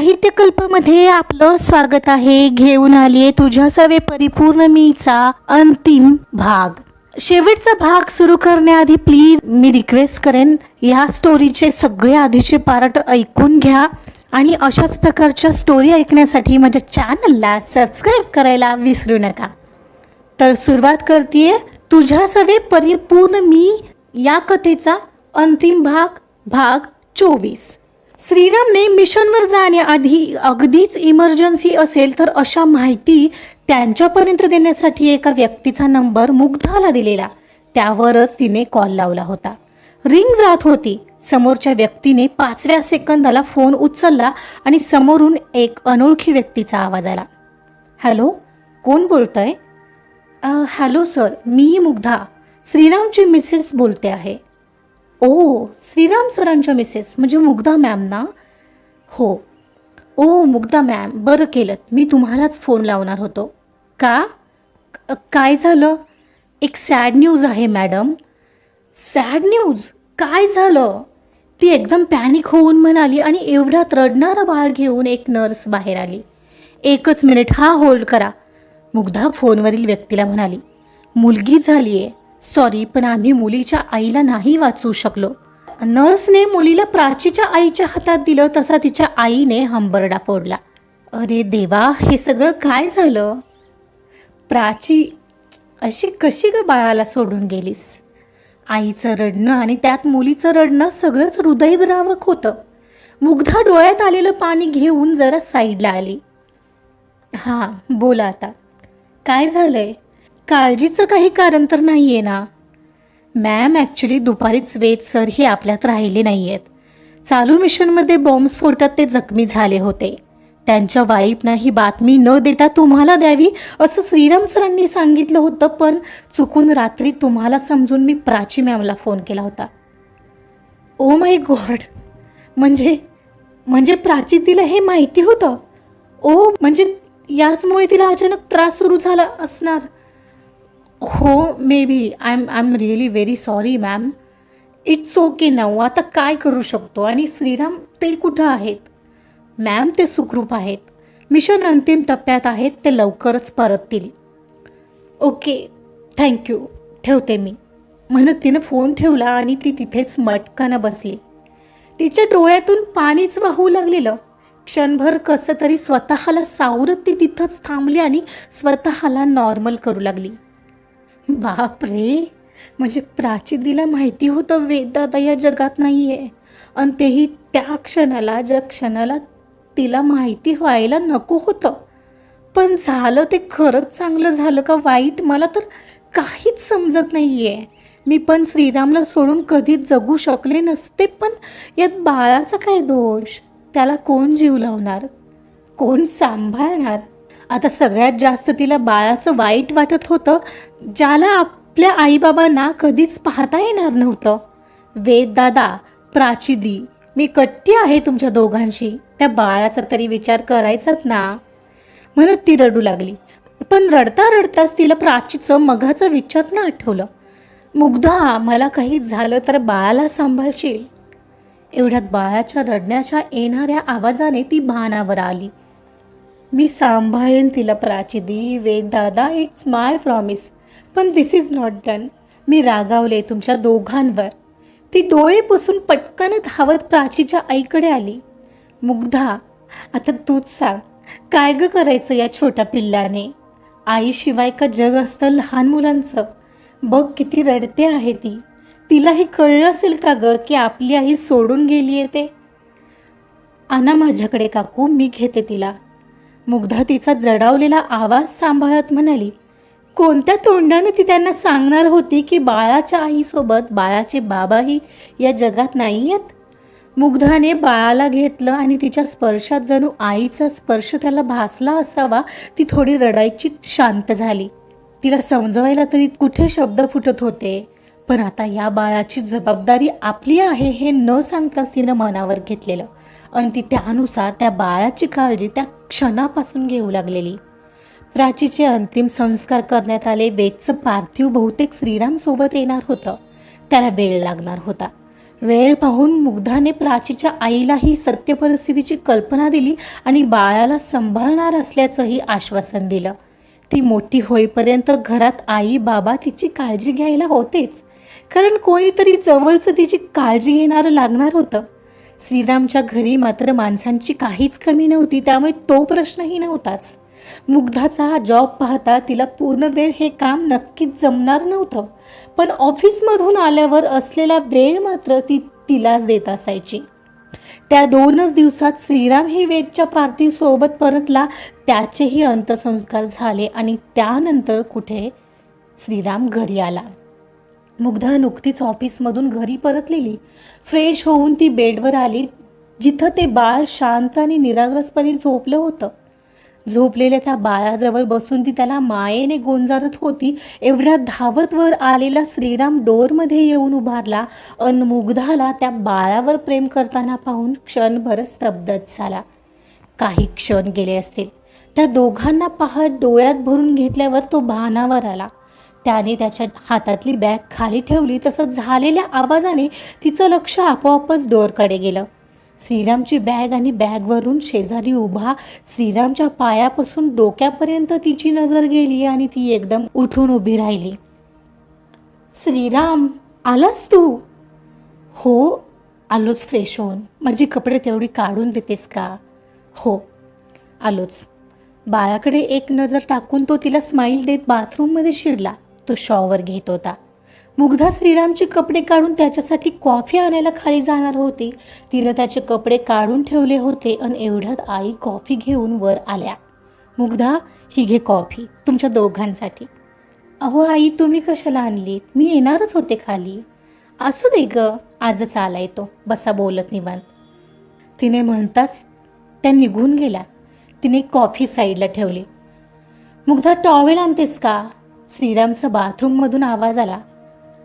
साहित्यकल्पामध्ये आपलं स्वागत आहे. घेऊन आली तुझ्या सवे परिपूर्ण मीचा अंतिम भाग. शेवटचा भाग सुरू करण्याआधी प्लीज मी रिक्वेस्ट करेन या स्टोरीचे सगळे आधीचे पार्ट ऐकून घ्या आणि अशाच प्रकारच्या स्टोरी ऐकण्यासाठी माझ्या चॅनलला सबस्क्राईब करायला विसरू नका. तर सुरुवात करते तुझ्या सवे परिपूर्ण मी या कथेचा अंतिम भाग भाग चोवीस. श्रीरामने मिशनवर जाण्याआधी अगदीच इमर्जन्सी असेल तर अशा माहिती त्यांच्यापर्यंत देण्यासाठी एका व्यक्तीचा नंबर मुग्धाला दिलेला. त्यावरच तिने कॉल लावला होता. रिंग जात होती. समोरच्या व्यक्तीने पाचव्या सेकंदाला फोन उचलला आणि समोरून एक अनोळखी व्यक्तीचा आवाज आला. हॅलो कोण बोलतंय? हॅलो सर मी मुग्धा. श्रीरामची मिसेस बोलते आहे. ओ श्रीराम सरांच्या मिसेस म्हणजे मुग्धा मॅम ना? हो. ओ मुग्धा मॅम बरं केलं. मी तुम्हालाच फोन लावणार होतो. का? काय झालं? एक सॅड न्यूज आहे मॅडम सॅड न्यूज काय झालं? ती एकदम पॅनिक होऊन म्हणाली आणि एवढ्यात रडणारं बाळ घेऊन एक नर्स बाहेर आली. एकच मिनिट हा होल्ड करा. मुग्धा फोनवरील व्यक्तीला म्हणाली मुलगी झाली आहे सॉरी पण आम्ही मुलीच्या आईला नाही वाचवू शकलो. नर्सने मुलीला प्राचीच्या आईच्या हातात दिलं तसा तिच्या आईने हंबरडा फोडला. अरे देवा हे सगळं काय झालं? प्राची अशी कशी ग बाळाला सोडून गेलीस? आईचं रडणं आणि त्यात मुलीचं रडणं सगळंच हृदयद्रावक होतं. मुग्धा डोळ्यात आलेलं पाणी घेऊन जरा साईडला आली. हां बोला आता. काय झालंय? काळजीचं काही कारण तर नाही आहे ना. मॅम ॲक्च्युली दुपारीच वेद सर हे आपल्यात राहिले नाही आहेत चालू मिशनमध्ये बॉम्बस्फोटात ते जखमी झाले होते. त्यांच्या वाईफनं ही बातमी न देता तुम्हाला द्यावी असं श्रीराम सरांनी सांगितलं होतं पण चुकून रात्री तुम्हाला समजून मी प्राची मॅमला फोन केला होता. ओ माय गॉड म्हणजे म्हणजे प्राची तिला हे माहिती होतं? ओ म्हणजे याचमुळे तिला अचानक त्रास सुरू झाला असणार. हो maybe I am I am really very sorry ma'am it's okay now आता काय करू शकतो? आणि श्रीराम ते कुठं आहेत? मॅम ते सुखरूप आहेत. मिशन अंतिम टप्प्यात आहेत. ते लवकरच परततील. ओके थँक्यू ठेवते मी. म्हणत तिनं फोन ठेवला आणि ती तिथेच मटकानं बसली. तिच्या डोळ्यातून पाणीच वाहू लागलेलं. क्षणभर कसं तरी स्वतःला सावरत ती तिथंच थांबली आणि स्वतःला नॉर्मल करू लागली. बाप रे म्हणजे प्राचीदीला माहिती होतं वेददादा या जगात नाही आहे आणि तेही त्या क्षणाला ज्या क्षणाला तिला माहिती व्हायला नको होतं. पण झालं ते खरंच चांगलं झालं का वाईट? मला तर काहीच समजत नाही आहे मी पण श्रीरामला सोडून कधीच जगू शकले नसते पण यात बाळाचा काय दोष? त्याला कोण जीव लावणार? कोण सांभाळणार? आता सगळ्यात जास्त तिला बाळाचं वाईट वाटत होतं ज्याला आपल्या आईबाबांना कधीच पाहता येणार नव्हतं. वेद दादा प्राचिदी मी कट्टी आहे तुमच्या दोघांशी. त्या बाळाचा तरी विचार करायचाच ना? म्हणत ती रडू लागली. पण रडता रडताच तिला प्राचीचं मघाचं विचार ना आठवलं. मुग्धा मला काही झालं तर बाळाला सांभाळशील. एवढ्यात बाळाच्या रडण्याच्या येणाऱ्या आवाजाने ती भानावर आली. मी सांभाळेन तिला प्राचिदी वेद दादा इट्स माय प्रॉमिस पण दिस इज नॉट डन मी रागावले तुमच्या दोघांवर. ती डोळे पुसून पटकन धावत प्राचीच्या आईकडे आली. मुग्धा आता तूच सांग काय ग करायचं या छोट्या पिल्लाने? आईशिवाय का जग असतं लहान मुलांचं? बघ किती रडते आहे ती. तिलाही कळलं असेल का ग की आपली आई सोडून गेली आहे ते? आणा माझ्याकडे काकू मी घेते तिला. मुग्धा तिचा जडावलेला आवाज सांभाळत म्हणाली कोणत्या तोंडाने ती त्यांना सांगणार होती की बाळाच्या आईसोबत बाळाचे बाबाही या जगात नाही आहेत मुग्धाने बाळाला घेतलं आणि तिच्या स्पर्शात जणू आईचा स्पर्श त्याला भासला असावा ती थोडी रडायची शांत झाली. तिला समजवायला तरी कुठे शब्द फुटत होते? पण आता या बाळाची जबाबदारी आपली आहे हे न सांगताच तिनं मनावर घेतलेलं. आणि ती त्यानुसार त्या बाळाची काळजी त्या क्षणापासून घेऊ लागलेली. प्राचीचे अंतिम संस्कार करण्यात आले बेदचं पार्थिव बहुतेक श्रीरामसोबत येणार होतं. त्याला वेळ लागणार होता. वेळ पाहून मुग्धाने प्राचीच्या आईला ही सत्य परिस्थितीची कल्पना दिली आणि बाळाला सांभाळणार असल्याचंही आश्वासन दिलं. ती मोठी होईपर्यंत घरात आई बाबा तिची काळजी घ्यायला होतेच. कारण कोणीतरी जवळचं तिची काळजी घेणारं लागणार होतं. श्रीरामच्या घरी मात्र माणसांची काहीच कमी नव्हती त्यामुळे तो प्रश्नही नव्हताच. मुग्धाचा हा जॉब पाहता तिला पूर्ण वेळ हे काम नक्कीच जमणार नव्हतं. पण ऑफिसमधून आल्यावर असलेला वेळ मात्र ती तिलाच देत असायची. त्या दोनच दिवसात श्रीराम ही वेदच्या पार्थिवसोबत परतला त्याचेही अंत्यसंस्कार झाले आणि त्यानंतर कुठे श्रीराम घरी आला. मुग्धा नुकतीच ऑफिसमधून घरी परतलेली. फ्रेश होऊन ती बेडवर आली जिथं ते बाळ शांत आणि निरागसपणे झोपलं होतं. झोपलेल्या त्या बाळाजवळ बसून ती त्याला मायेने गोंजारत होती एवढ्या धावत वर आलेला श्रीराम डोरमध्ये येऊन उभारला अन मुग्धाला त्या बाळावर प्रेम करताना पाहून क्षणभर स्तब्धच झाला. काही क्षण गेले असतील. त्या दोघांना पाहत डोळ्यात भरून घेतल्यावर तो भानावर आला. त्याने त्याच्या हातातली बॅग खाली ठेवली तसं झालेल्या आवाजाने तिचं लक्ष आपोआपच डोअरकडे गेलं. श्रीरामची बॅग आणि बॅगवरून शेजारी उभा श्रीरामच्या पायापासून डोक्यापर्यंत तिची नजर गेली आणि ती एकदम उठून उभी राहिली. श्रीराम आलास तू? हो आलोच फ्रेश होऊन. माझी कपडे तेवढी काढून देतेस का? हो आलोच. बाळाकडे एक नजर टाकून तो तिला स्माईल देत बाथरूममध्ये शिरला. तो शॉवर घेत होता. मुग्धा श्रीरामचे कपडे काढून त्याच्यासाठी कॉफी आणायला खाली जाणार होती. तिनं त्याचे कपडे काढून ठेवले होते आणि एवढ्यात आई कॉफी घेऊन वर आल्या. मुग्धा ही घे कॉफी तुमच्या दोघांसाठी. अहो आई तुम्ही कशाला आणलीत? मी येणारच होते खाली. असू दे ग आजच आलाय तो बसा बोलत निवांत. तिने म्हणताच त्या निघून गेल्या. तिने कॉफी साईडला ठेवली. मुग्धा टॉवेल आणतेस का? श्रीरामचा बाथरूममधून आवाज आला.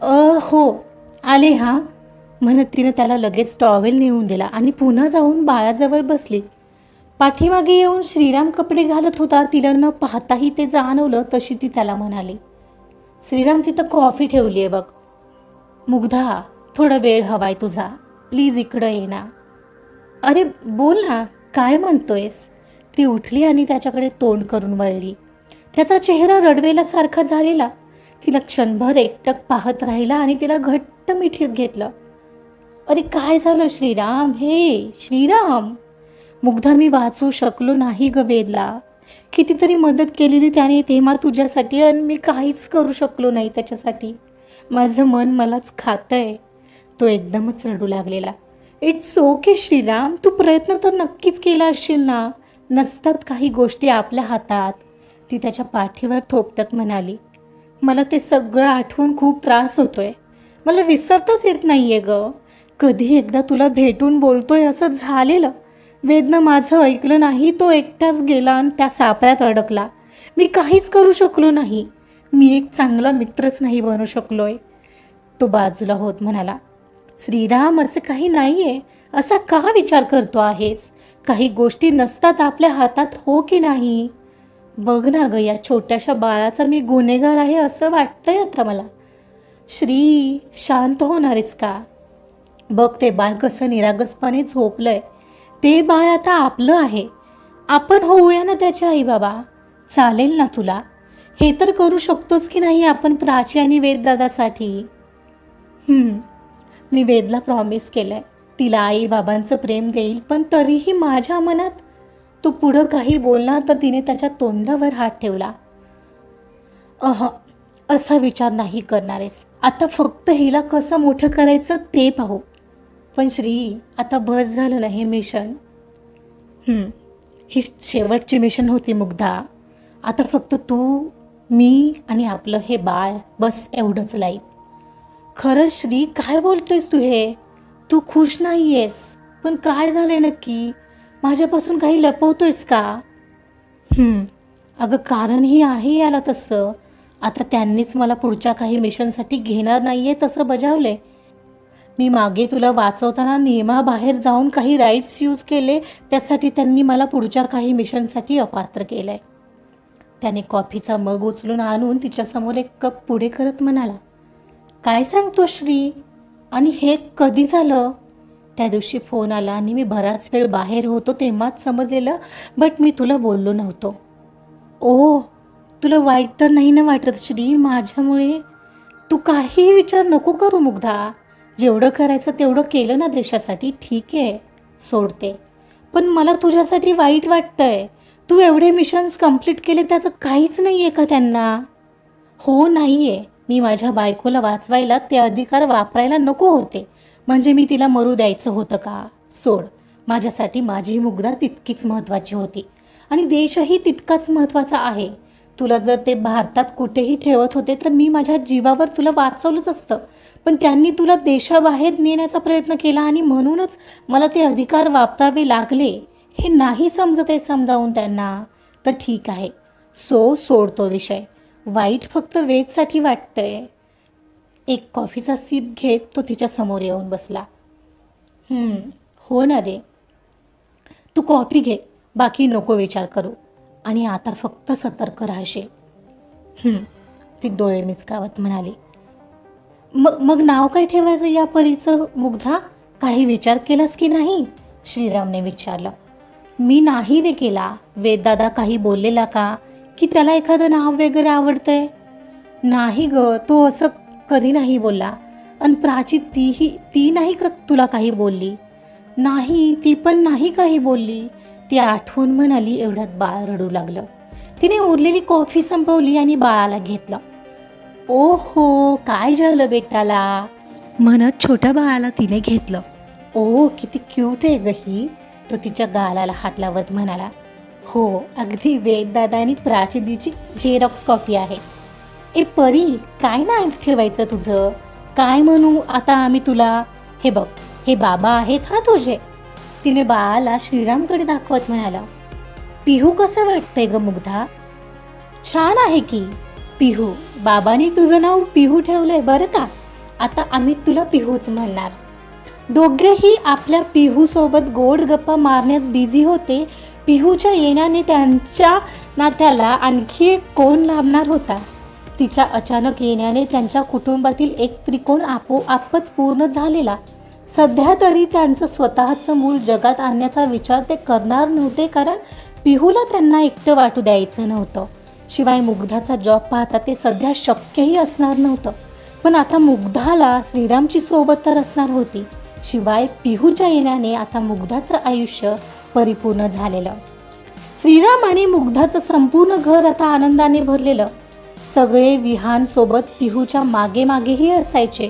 अ हो आले हा. म्हणत तिनं त्याला लगेच टॉवेल नेऊन दिला आणि पुन्हा जाऊन बाळाजवळ बसली. पाठीमागे येऊन श्रीराम कपडे घालत होता तिला न पाहताही ते जाणवलं तशी ती त्याला म्हणाली. श्रीराम तिथं कॉफी ठेवली आहे बघ. मुग्धा थोडा वेळ हवाय तुझा. प्लीज इकडं ये ना. अरे बोल ना काय म्हणतोयस? ती उठली आणि त्याच्याकडे तोंड करून वळली. त्याचा चेहरा रडवेल्यासारखा झालेला. तिला क्षणभर एकटक पाहत राहिला आणि तिला घट्ट मिठीत घेतलं. अरे काय झालं श्रीराम? हे श्रीराम! मुग्धा मी वाचू शकलो नाही ग वेदला. कितीतरी मदत केलेली त्याने तेव्हा तुझ्यासाठी आणि मी काहीच करू शकलो नाही त्याच्यासाठी. माझं मन मलाच खातंय. तो एकदमच रडू लागलेला. It's okay Shriram. तू प्रयत्न तर नक्कीच केला असशील ना. नसतात काही गोष्टी आपल्या हातात. ती त्याच्या पाठीवर थोपटत म्हणाली मला ते सगळं आठवून खूप त्रास होतोय. मला विसरताच येत नाही आहे ग. कधी एकदा तुला भेटून बोलतोय असं झालेलं. वेदनं माझं ऐकलं नाही तो एकटाच गेला आणि त्या सापळ्यात अडकला. मी काहीच करू शकलो नाही. मी एक चांगला मित्रच नाही बनू शकलोय. तो बाजूला होत म्हणाला श्रीराम असं काही नाही आहे असा का विचार करतो आहेस? काही गोष्टी नसतात आपल्या हातात हो की नाही? बघ ना ग या छोट्याशा बाळाचा मी गुन्हेगार आहे असं वाटतंय आता मला. श्री शांत होणारेस का बघ ते बाळ कसं निरागसपणे झोपलंय. ते बाळ आता आपलं आहे. आपण होऊया ना त्याच्या आई बाबा चालेल ना तुला. हे तर करू शकतोच की नाही आपण प्राची आणि वेददादासाठी? मी वेदला प्रॉमिस केलंय. तिला आई बाबांचं प्रेम देईल पण तरीही माझ्या मनात तो पुढं काही बोलणार तर तिने त्याच्या तोंडावर हात ठेवला. अह असा विचार नाही करणारेस. आता फक्त हिला कसं मोठं करायचं ते पाहू. पण श्री आता बस झालं ना हे मिशन ही शेवटची मिशन होती मुग्धा. आता फक्त तू मी आणि आपलं हे बाळ बस एवढंच लाईफ. खरं श्री काय बोलतोयस तू हे? तू खुश नाही आहेस पण काय झालंय नक्की? माझ्यापासून काही लपवतोयस का? अगं कारणही आहे याला तसं. आता त्यांनीच मला पुढच्या काही मिशनसाठी घेणार नाहीये तसं बजावले. मी मागे तुला वाचवताना नियमाबाहेर जाऊन काही राईट्स यूज केले त्यासाठी त्यांनी मला पुढच्या काही मिशनसाठी अपात्र केलंय. त्याने कॉफीचा मग उचलून आणून तिच्यासमोर एक कप पुढे करत म्हणाला काय सांगतो श्री? आणि हे कधी झालं? त्या दिवशी फोन आला आणि मी बराच वेळ बाहेर होतो तेव्हाच समजलेलं बट मी तुला बोललो नव्हतो. ओ तुला वाईट तर नाही ना वाटत श्री? माझ्यामुळे? तू काही विचार नको करू मुग्धा. जेवढं करायचं तेवढं केलं ना देशासाठी ठीक आहे सोडते. पण मला तुझ्यासाठी वाईट वाटतंय. तू एवढे मिशन्स कंप्लीट केले त्याचं काहीच नाही आहे का त्यांना? हो नाही आहे मी माझ्या बायकोला वाचवायला ते अधिकार वापरायला नको होते. म्हणजे मी तिला मरू द्यायचं होतं का? सोड. माझ्यासाठी माझी मुग्धा तितकीच महत्त्वाची होती. आणि देशही तितकाच महत्त्वाचा आहे. तुला जर ते भारतात कुठेही ठेवत होते तर मी माझ्या जीवावर तुला वाचवलंच असतं. पण त्यांनी तुला देशाबाहेर नेण्याचा प्रयत्न केला आणि म्हणूनच मला ते अधिकार वापरावे लागले हे नाही समजत आहे समजावून त्यांना. तर ठीक आहे. सो सोडतो विषय. वाईट फक्त वेजसाठी वाटतंय. एक कॉफीचा सीप घेत तो तिच्या समोर येऊन बसला. हो ना रे. तू कॉफी घे बाकी नको विचार करू. आणि आता फक्त सतर्क राहशील. ती डोळे मिचकावत म्हणाली. मग मग नाव काय ठेवायचं या परीचं? मुग्धा काही विचार केलास की नाही? श्रीरामने विचारलं. मी नाही रे केला. वेददादा काही बोललेला का? की त्याला एखादं नाव वगैरे आवडतंय? नाही ग तो असं कधी नाही बोलला. आणि प्राची तीही ती नाही का तुला काही बोलली. नाही ती पण नाही काही बोलली. ती आठवून म्हणाली एवढ्यात बाळ रडू लागलं. तिने उरलेली कॉफी संपवली आणि बाळाला घेतलं. ओ हो काय झालं बेटाला? म्हणत छोट्या बाळाला तिने घेतलं. ओ किती क्यूट आहे ग ही. तो तिच्या गालाला हात लावत म्हणाला. हो अगदी वेददादा आणि प्राचिदीची झेरॉक्स कॉपी आहे. ए परी काय नाव ठेवायचं तुझं? काय म्हणू आता आम्ही तुला? हे बघ हे बाबा आहेत हा तुझे. तिने बाळाला श्रीरामकडे दाखवत म्हणाला पिहू कसं वाटतंय ग मुग्धा? छान आहे की. पिहू बाबांनी तुझं नाव पिहू ठेवलंय बरं का? आता आम्ही तुला पिहूच म्हणणार. दोघेही आपल्या पिहूसोबत गोड गप्पा मारण्यात बिझी होते. पिहूच्या येण्याने त्यांच्या नात्याला आणखी एक कोण लाभणार होता? तिच्या अचानक येण्याने त्यांच्या कुटुंबातील एक त्रिकोण आपोआपच पूर्ण झालेला. सध्या तरी त्यांचं स्वतःचं मूल जगात आणण्याचा विचार ते करणार नव्हते कारण पिहूला त्यांना एकटं वाटू द्यायचं नव्हतं. शिवाय मुग्धाचा जॉब पाहता ते सध्या शक्यही असणार नव्हतं. पण आता मुग्धाला श्रीरामची सोबत तर असणार होती. शिवाय पिहूच्या येण्याने आता मुग्धाचं आयुष्य परिपूर्ण झालेलं. श्रीराम आणि मुग्धाचं संपूर्ण घर आता आनंदाने भरलेलं. सगळे विहान सोबत पिहूच्या मागे मागेही असायचे.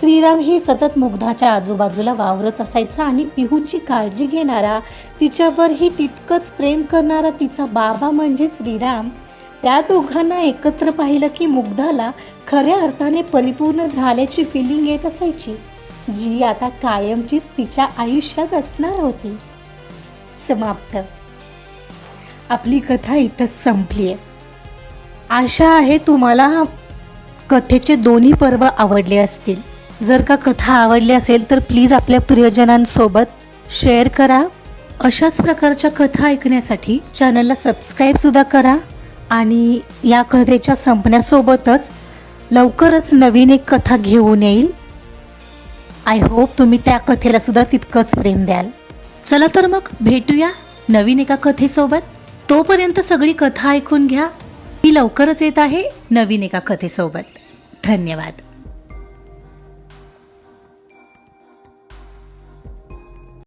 श्रीराम ही सतत मुग्धाच्या आजूबाजूला वावरत असायचा आणि पिहूची काळजी घेणारा तिच्यावरही तितकंच प्रेम करणारा तिचा बाबा म्हणजे श्रीराम. त्या दोघांना एकत्र पाहिलं की मुग्धाला खऱ्या अर्थाने परिपूर्ण झाल्याची फिलिंग येत असायची. जी आता कायमचीच तिच्या आयुष्यात असणार होती. समाप्त. आपली कथा इथंच संपली आहे आशा आहे तुम्हाला कथेचे दोन्ही पर्व आवडले असतील. जर का कथा आवडली असेल तर प्लीज आपल्या प्रियजनांसोबत शेअर करा. अशाच प्रकारच्या कथा ऐकण्यासाठी चॅनलला सबस्क्राईबसुद्धा करा आणि या कथेच्या संपण्यासोबतच लवकरच नवीन एक कथा घेऊन येईल. आय होप तुम्ही त्या कथेला सुद्धा तितकंच प्रेम द्याल. चला तर मग भेटूया नवीन एका कथेसोबत. तोपर्यंत सगळी कथा ऐकून घ्या. ही लवकरच येत आहे नवीन एका कथेसोबत. धन्यवाद.